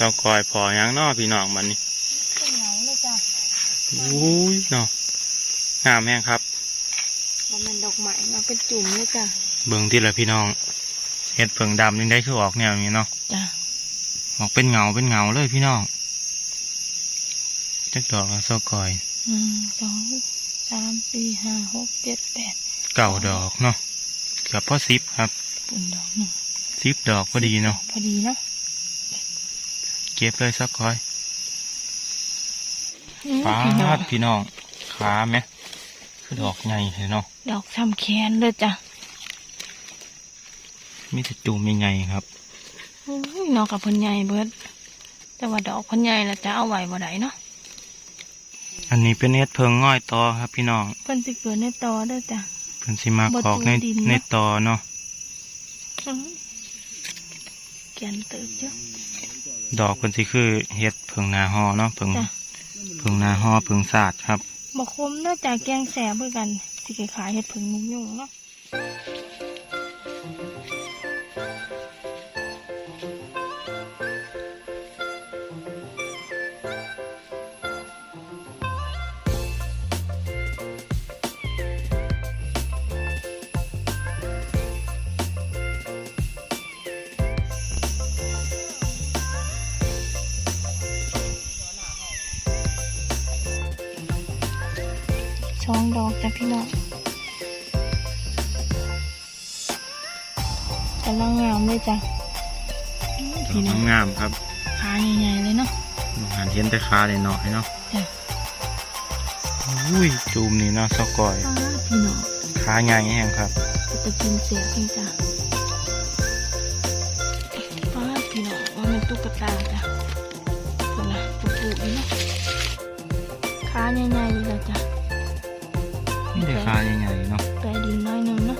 เสากอยพอหยังเนอพี่น้องมันนี่เป็นเหงาเลยจ้ะอุ้ยเนาะงามแห้งครับมันเป็นดอกไม้เนาะเป็นจุ่มเลยจ้ะเบิ่งที่ละพี่น้องเห็ดเผิงดำนี่ได้คือออกแนวนี้เนาะจ้ะออกเป็นเงาเป็นเงาเลยพี่น้องจักดอกละเสากอยหนึ่งสองสามสี่ห้าหกเจ็ดแปดเก่าดอกเนาะเกือบพอสิบครับปุ่นดอกหนึ่งสิบดอกพอดีเนาะพอดีเนาะ เก็บเลยเสากอยอืมฟาพี่น้องดพี่น้องขาไหมคือดอกใหญ่เลยเนาะดอกทำแขนเลยจ้ะมีแต่จูมใหญ่ๆครับอุ้ยนอกกับเพันใหญ่เบิดแต่ว่าดอกเพันใหญ่ละจะเอาไหวบ่ได้เนาะอันนี้เป็นเห็ดเพิงง่อยตอครับ พี่น้องเพิ่นสิเกิดในตอเด้อจ้ะเพิ่นสิมาบ่ขอกในจูงดินเนอะในตอเนาะอืมแกนเติบเยอะ ดอกเพิ่นสิคือเห็ดเพิงนาฮอเนาะเพิงจ้ะ เพิงนาฮอเพิงศาสตร์ครับบ่คมเด้อจ้ะแกงแสบเพื่อกัน สิขายเห็ดผึ่งมุกยุ่งเนาะ ช่องดอกจ้ะพี่น้องกำลังงามเลยจ้ะอืมดพี่น้ออกงงามๆครับขาใหญ่ๆเลยเนาะหันเห็นแต่ขาเลยเนาะเนาะจ้ะอุ้ยจูมนี่เนาะซอกอยป้าพี่น้องขาใหญ่แห้งครับจะกินเสียเพียงจ้ะป้าพี่น้องว่ามันตุ๊กตาจ้ะคนละปุกปุกนี่เนาะขาใหญ่ๆเลยจ้ะนี่แต่ขาใหญ่ๆเนาะแปรดินน้อยหนึงเนาะ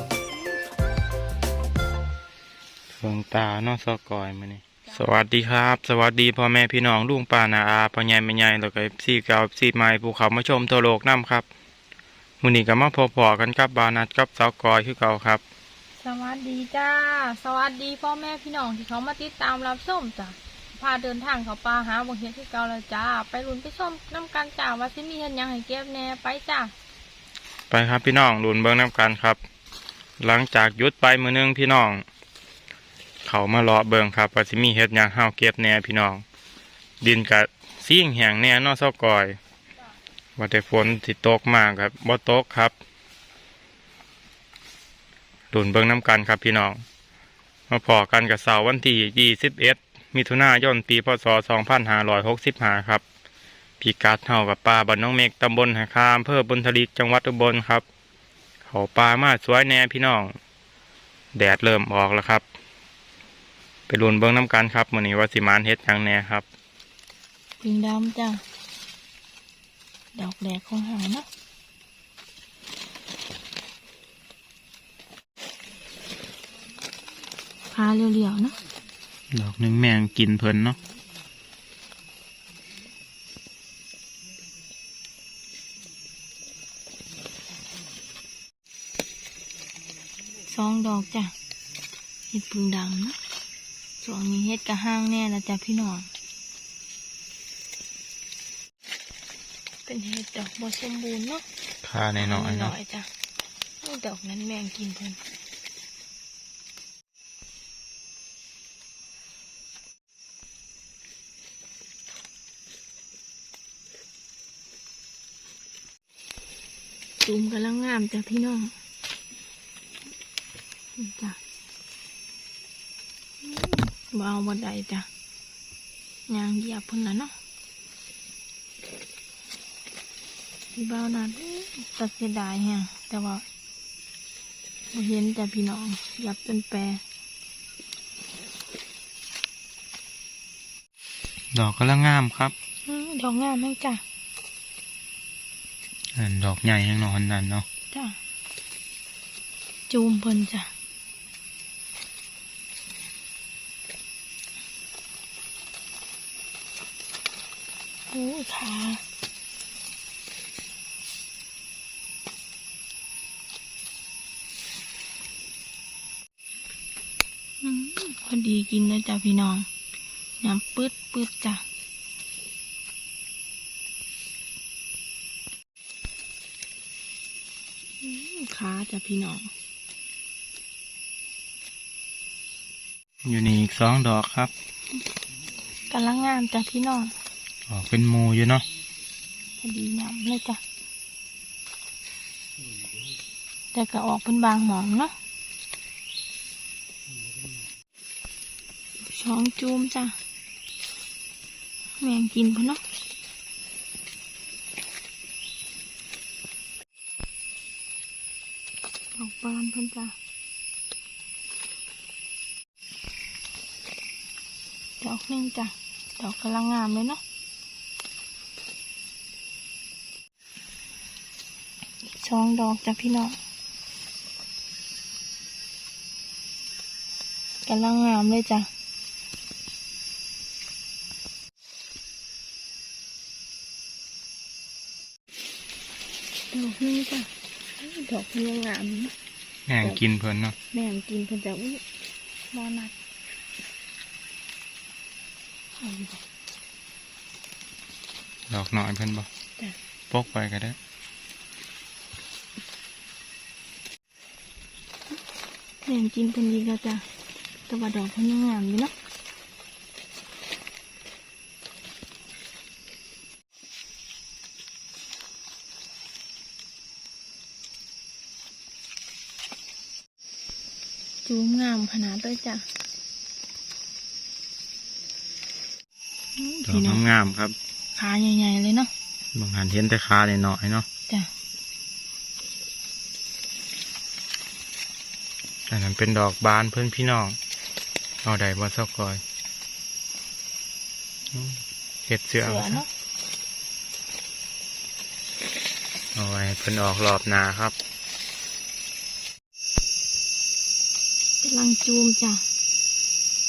เพิงตาเนาะซอกอยมานี่สวัสดีครับ สวัสดีพ่อแม่พี่น้องลุงป้านาอาพ่อใหญ่แม่ใหญ่แล้วก็ซีเก่าซีใหม่ภูเขามาชมทั่วโลกน้ำครับมื้อนี้ก็มาพอๆกันกับบานัดกับซอกอยคือเก่าครับ สวัสดีจ้า สวัสดีพ่อแม่พี่น้องที่เขามาติดตามรับส้มจ้ะพาเดินทางเขาป่าหาบงเฮ็ดที่เก่าแล้วจ้า ไปลุ้นไปส้มน้ำกันจ้าว่าสิมีเห็นยังให้เก็บแหน่ไปจ้า ไปครับพี่น้องลุนเบิ้งน้ำกันครับ หลังจากยุดไปมือนึงพี่น้อง เขามาเลาะเบิงครับว่าสิมีเฮ็ดยังห้าวเก็บแน่พี่น้อง ดินกะซี่งแห้งแน่นอเศร้ากอยว่าแต่ฝนสิตกมากครับบ่ตกครับลุนเบิงน้ำกันครับพี่น้อง มาพอกันกับเสาร์วันที่ 21 มิถุนายน ปี พศ 2565 ครับ พิกัดเท่ากับป่าบ้านน้องเมกตำบลหาคามอำเภอบุญทลิกจังหวัดอุบลครับ เขาป่ามาสวยแน่พี่น้อง แดดเริ่มออกแล้วครับ ไปรุนเบิ้งน้ำกันครับมื้อนี้ว่าสิมานเฮ็ดหยังแน่ครับปิงดำจ้าดอกแดกของหางเนาะพาเรียวๆเนาะดอกหนึ่งแมงกินเพลินเนาะ สอง ดอกจ้ะเห็ดพึ่งดำเนาะส่วนนี้เห็ดกระห้างแน่ละจ้ะพี่น้อง เป็นเห็ดดอกบสมบูรณ์เนาะค่าในน้อยๆหน่เนาะอยจ้ะโอ้ดอกนั้นแมงกินเพิ่นตูมกำลังงามจ้ะพี่น้องนี่ จ้ะอืมบ่เอาบ่ได้จ้ะยางเหยียบเพิ่นน่ะเนาะพี่เบ้านัดตัดเสียดายแฮะแต่ว่าบ่เห็นแต่พี่น้องยับจนแปรดอกก็ละงามครับอื้อดอกงามแม่งจ้ะอันดอกใหญ่ยังนอนนั่นเนาะจ้ะจูมเพิ่นจ้ะ โอ้ยขาอืมพอดีกินเลยจ้ะพี่น้องยำปืดปืดจ้ะอืมขาจ้ะพี่น้อง อยู่นี่อีกสองดอกครับกำลังงามจ้ะพี่น้อง ออกเป็นหมูอยู่เนาะพอดียำเลยจ้ะแต่ก็ออกเป็นบางหมองเนาะช้องจูมจ้ะแมงกินพุ่นเนาะดอกบานเพิ่นจ้ะดอกหนึ่งจ้ะดอกกำลังงามเลยเนาะ ช่องดอกจ้ะพี่น้องกำลังงามเลยจ้ะดอกนี้จ้ะดอกนี้งามนะแม่งกินเพิ่นเนาะแม่งกินเพิ่นจะอุ้ยรอนัดเอาอยู่บ่ดอกหน่อยเพิ่นบ่จ้ะปกไปก็ได้ แม่งกินเพิ่นดีก็จ้ะแต่ว่าดอกเพิ่นยังงามอยู่เนาะจูมงามขนาดเลยจ้ะอืมดอพี่น้อกงงามๆครับ ขาใหญ่ๆเลยเนาะบางหันเห็นแต่ขาหน่อยๆเนาะ จ้ะ อันนั้นเป็นดอกบานเพิ่นพี่น้อง เอาได้บ่ซอกกอยอืมเฮ็ดเสื้อเสืเอาอซะเนาะเอาไว้ให้เพิ่นออกรอบหน้าครับกำลังจูมจ้ะ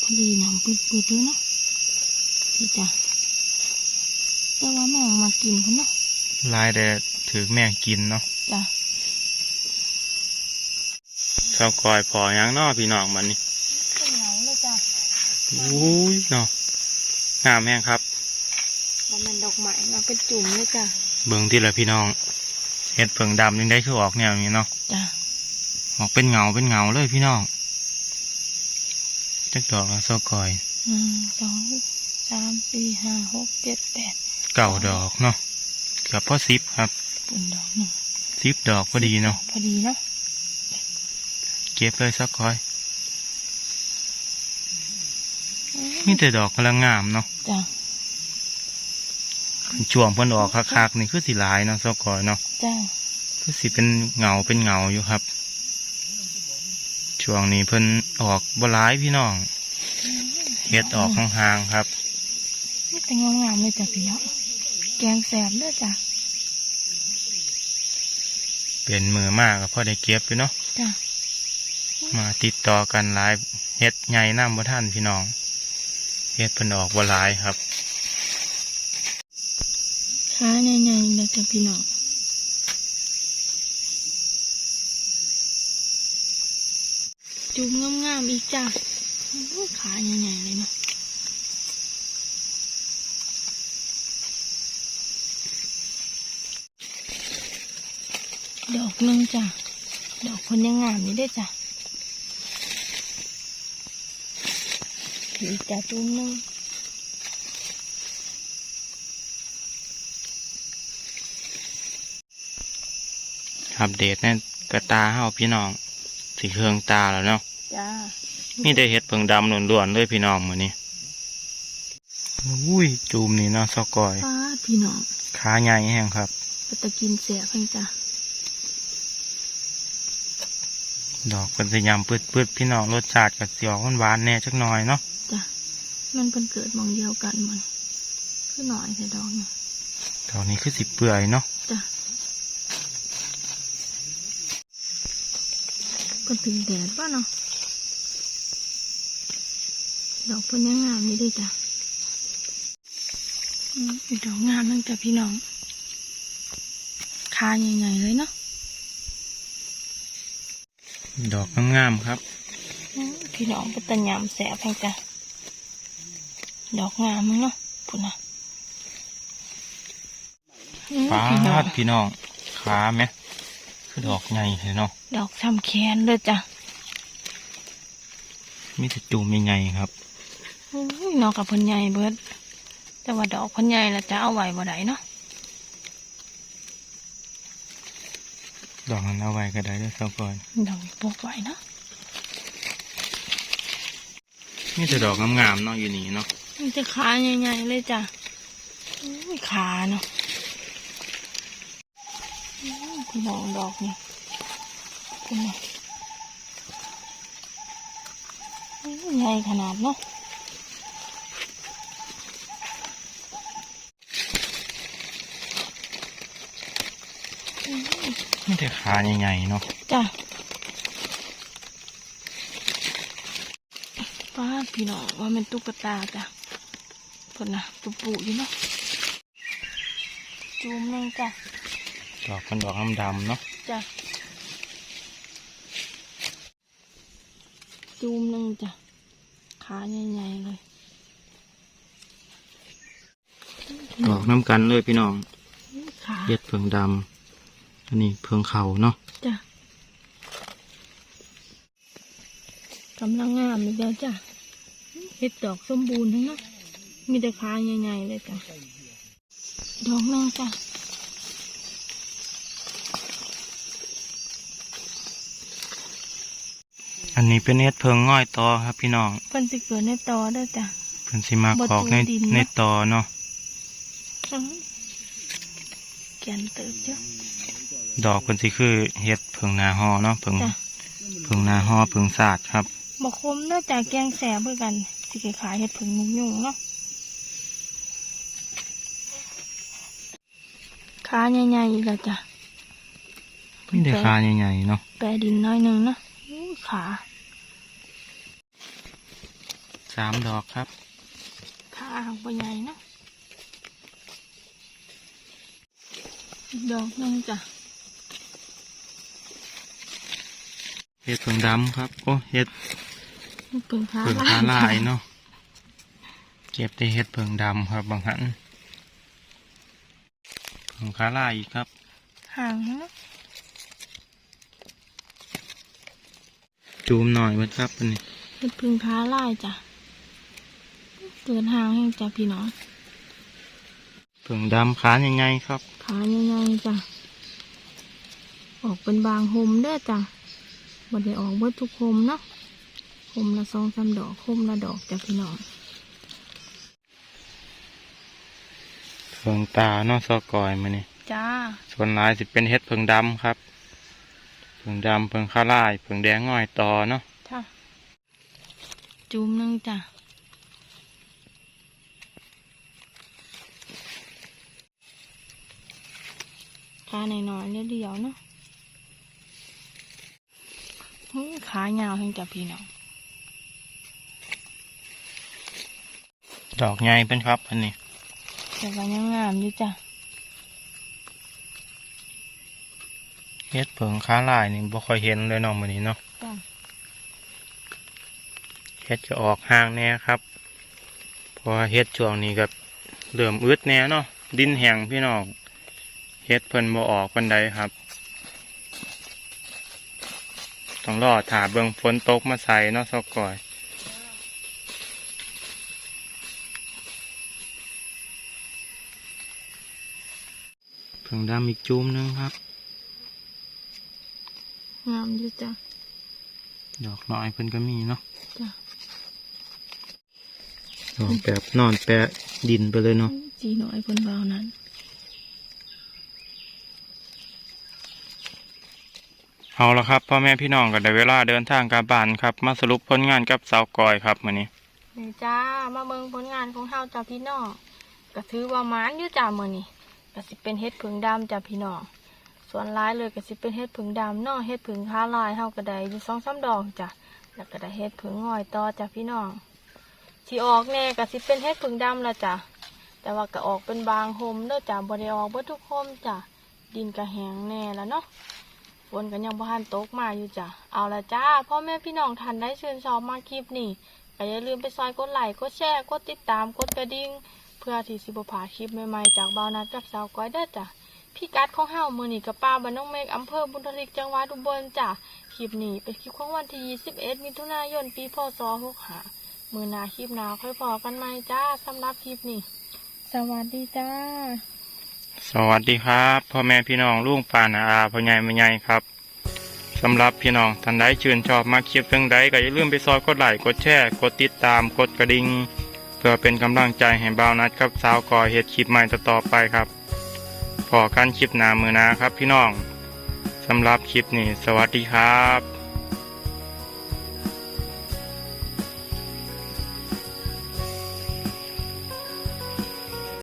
พอดีน้ำปืดๆเลยเนาะนี่จ้ะแต่ว่าแมงมากินพุ่นเนาะลายแต่ถือแม่งกินเนาะจ้ะ ซอกกอยพอยังนาะพี่น้องมันนี่เป็นเงาเลยจ้ะอุ้ยเนาะงามแห้งครับแล้วมันดอกไม้มาเป็นจุ่มเลยจ้ะเบิ่งที่ละพี่น้องเห็ดเผิงดำยังได้คือออกแนวนี้เนาะจ้ะออกเป็นเงาเป็นเงาเลยพี่น้องจักดอกแล้วซอกอยหนึ่งสองสามสี่ห้าหกเจ็ดแปดเก่าดอกเนาะเกือบพอสิบครับเป็นดอกหนึ่งสิบดอกพอดีเนาะพอดีเนาะ เก็บเลยซอกอยอืมมีแต่ดอกกำลังงามเนาะจ้ะช่วงเพิ่นออกคักๆนี่คือสิหลายเนาะซอกอยเนาะจ้ะคือสิเป็นเงาเป็นเงาอยู่ครับ ช่วงนี้เพิ่นออกบ่หลายพี่น้องเฮ็ดออกห่างๆครับนี่แต่งงามๆเลยจ้ะพี่น้องแกงแสบเด้อจ้ะเป็นมือมากก็พอได้เก็บอยู่เนาะจ้ะ มาติดต่อกันหลายเฮ็ดใหญ่น้ำบ่ท่านพี่น้องเฮ็ดเพิ่นออกบ่หลายครับขาใหญ่ๆเลยจ้ะพี่น้องจุ่มงามๆอีกจ้ะขาใหญ่ๆเลยเนาะดอกนึงจ้ะดอกคนยังงามนี่ได้จ้ะ อีกจ้ะจุ่มหนึ่งอัปเดตในกระตาเฮาพี่น้องสีเครื่องตาแล้วเนาะจ้ามีแต่เฮ็ดเพิ่งดำล้วนๆเลยพี่น้องมื้อนี้อุ้ยจูมนี่เนาะซอกอยป้าพี่น้องขาใหญ่แห้งครับไปตะกินเสียเพิ่งจ้ะดอกเป็นสยามปืดๆพี่น้องรสชาติกับเสียวหวานๆแน่จักหน่อยเนาะจ้ะ มันเป็นเกิดหมองเดียวกันมันคือหน่อยแต่ดอกเนี่ยดอกนี้คือสิเปื่อยเนาะจ้ะก็ถึงแดดป่ะเนาะดอกเพิ่นยังงามนี่ด้วยจ้ะอืมดอกงามนั่งจ้ะพี่น้องขาใหญ่ๆเลยเนาะดอกงามๆครับอืมพี่น้องเป็นตะยำแสบแพงจ้ะ ดอกงามมั้งเนาะพุ่นนะอืมฟ้าพี่น้องดพี่น้องขาไหมคือดอกใหญ่เลยเนาะดอกทำแขนเลยจ้ะมีแต่จูมใหญ่ๆครับอุ้ยนอกกับเพิ่นใหญ่เบิดแต่ว่าดอกเพิ่นใหญ่ละจะเอาไว้บ่ได้เนาะดอกนั้นเอาไว้ก็ได้เด้อสักก่อนดอกนี้ปลูกไว้เนาะมีแต่ดอกงามๆเนาะอยู่นี่เนาะ มันจะขาใหญ่ๆเลยจ้ะอุ้ยขาเนาะอุ้ยพี่น้องดอกนี่คุณน่ะอุ้ยใหญ่ขนาดเนาะมีแต่ขาใหญ่ๆเนาะจ้ะป้าดพี่น้องว่ามันตุ๊กตาจ้ะ คนน่ะปุปุอยู่เนาะจูมหนึงจ้ะดอกเป็นดอกดำๆเนาะจ้ะจูมหนึ่งจ้ะขาใหญ่ๆเลยดอกน้ำกันเลยพี่น้องขาเห็ดเพิงดำอันนี้เพิงเขาเนาะจ้ะกำลังงามอีกแล้วจ้ะเห็ดดอกสมบูรณ์ทั้งนั้น มีแต่ขาใหญ่ๆเลยจ้ะดอกหนึงจ้ะอันนี้เป็นเห็ดเพิงง่อยตอครับพี่น้องเพิ่นสิเกิดในตอเด้วยจ้ะเพิ่นสิมาบ่ออกในจูดินเนาะในตอเนาะอื้อแกนเติบจ้ะดอกเพิ่นสิคือเห็ดเพิงนาฮอเนาะเพิงจ้ะเพิงนาฮอเพิงศาสตร์ครับบอกคมเด้อจ้ะแกงแสบเพื่อกันสิขายๆเห็ดผึ่งมุกยุ่งเนาะ ขาใหญ่ๆอีกแล้วจ้ะมีแต่ขาใหญ่ๆเนาะแปรดินน้อยหนึ่งเนาะอู้ขาสามดอกครับขาหางปใหญ่เนาะอีกดอกหนึงจ้ะเห็ดเพิงดำครับ โอ้เห็ดมันเป็นขาเพิงขาลายเนาะเก็บได้เห็ดเพิงดำครับบางหัน เพิงขาลายอีกครับ ห่างเนาะจูมหน่อยเบิดครับอันนี้มันเป็นขาลายจ้ะเกินห่างแห้งจ้ะพี่น้องเพิงดำขาใหญ่ๆครับขาใหญ่ๆจ้ะออกเป็นบางหมเด้อจ้ะบ่ได้ออกเบิดทุกหมเนาะหมละสองสามดอกหมละดอกจ้ะพี่น้อง เพิงตาเนาะซอกอยมานี่จ้าส่วนหลายสิเป็นเห็ดเพิงดำครับ เพิงดำเพิงขาลายเพิงแดงง่อยตอเนาะค่ะจุ่มหนึงจ้ะขาหน่อยๆเดียวๆเนาะอื้อขายาวเพียงจ้ะพี่น้องดอกใหญ่เป็นครับอันนี้ แต่ว่ายังงามอยู่จ้ะเฮ็ดเผิงค้าลายนี่บ่ค่อยเห็นเลยเนาะมื้อนี้เนาะจ้ะเฮ็ดจะออกห่างแน่ครับเพราะว่าเฮ็ดช่วงนี้ก็เริ่มอึดแน่เนาะดินแห้งพี่น้องเฮ็ดเพิ่นบ่ออกปานใดครับ ต้องรอถาเบิ่งฝนตกมาใส่เนาะซอกก่อย เพิ่งดำอีกจุ่มหนึงครับ งามอยู่จ้ะ ดอกน้อยเพิ่นก็มีเนาะจ้ะดอกแบบนอนแปะดินไปเลยเนาะจีน้อยคนเบานั้นเอาละครับพ่อแม่พี่น้องก็ได้เวลาเดินทางกลับบ้านครับ มาสรุปผลงานกับสาวกอยครับมื้อนี้นี่จ้ามาเบิ่งผลงานของเฮาจ้าพี่น้องก็ถือว่าหมานอยู่จ้ามื้อนี้ ก็สิเป็นเฮ็ดผึ่งดำจ้าพี่น้องส่วนร้ายเลยก็สิเป็นเฮ็ดผึ่งดำนาะเฮ็ดผึ่งค้าลายเฮาก็ได้อยู่สองสามดอกจ้ะแล้วก็ได้เฮ็ดผึ่งง่อยต่อจ้าพี่น้องที่ออกแน่ก็สิเป็นเฮ็ดผึ่งดำละจ้ะแต่ว่าก็ออกเป็นบางโฮมเด้อจ้าบ่ได้ออกเบิดทุกโฮมจ้ะดินก็แห้งแน่แล้วเนาะฝนกันยังบ่ทันตกมาอยู่จ้ะเอาละจ้าพ่อแม่พี่น้องทันได้ชื่นชอบมาคลิปนี่ก็อย่าลืมไปซอยกดไลค์กดแชร์กดติดตามกดกระดิ่ง พื่อที่สิบ่พลาคลิปใหม่ๆจากบ่าวนัดกับสาวก้อยเด้อจ้ะพี่กัดของเฮามือนี้กับป้าบ้านน้องเมฆอำเภอบุญทลิกจังหวัดอุบลจ้ะคลิปนี้เป็นคลิปของวันที่21มิถุนายนปีพศ65มือหน้าคลิปหน้าค่อยพอกันใหม่จ้าสำหรับคลิปนี้ สวัสดีจ้า สวัสดีครับพ่อแม่พี่น้องลุงป่านาอาพ่อใหญ่แม่ใหญ่ครับสำหรับพี่น้องท่านใดชื่นชอบมาคลิปเรื่องใดก็อย่าลืมไปซอยกดไลค์กดแชร์กดติดตามกดกระดิ่ง เพื่อเป็นกำลังใจให้บ่าวนัดครับสาวก่อเฮ็ดคลิปใหม่ต่อไปครับพอกันคลิปหน้ามือนาครับพี่น้องสำหรับคลิปนี้ สวัสดีครับ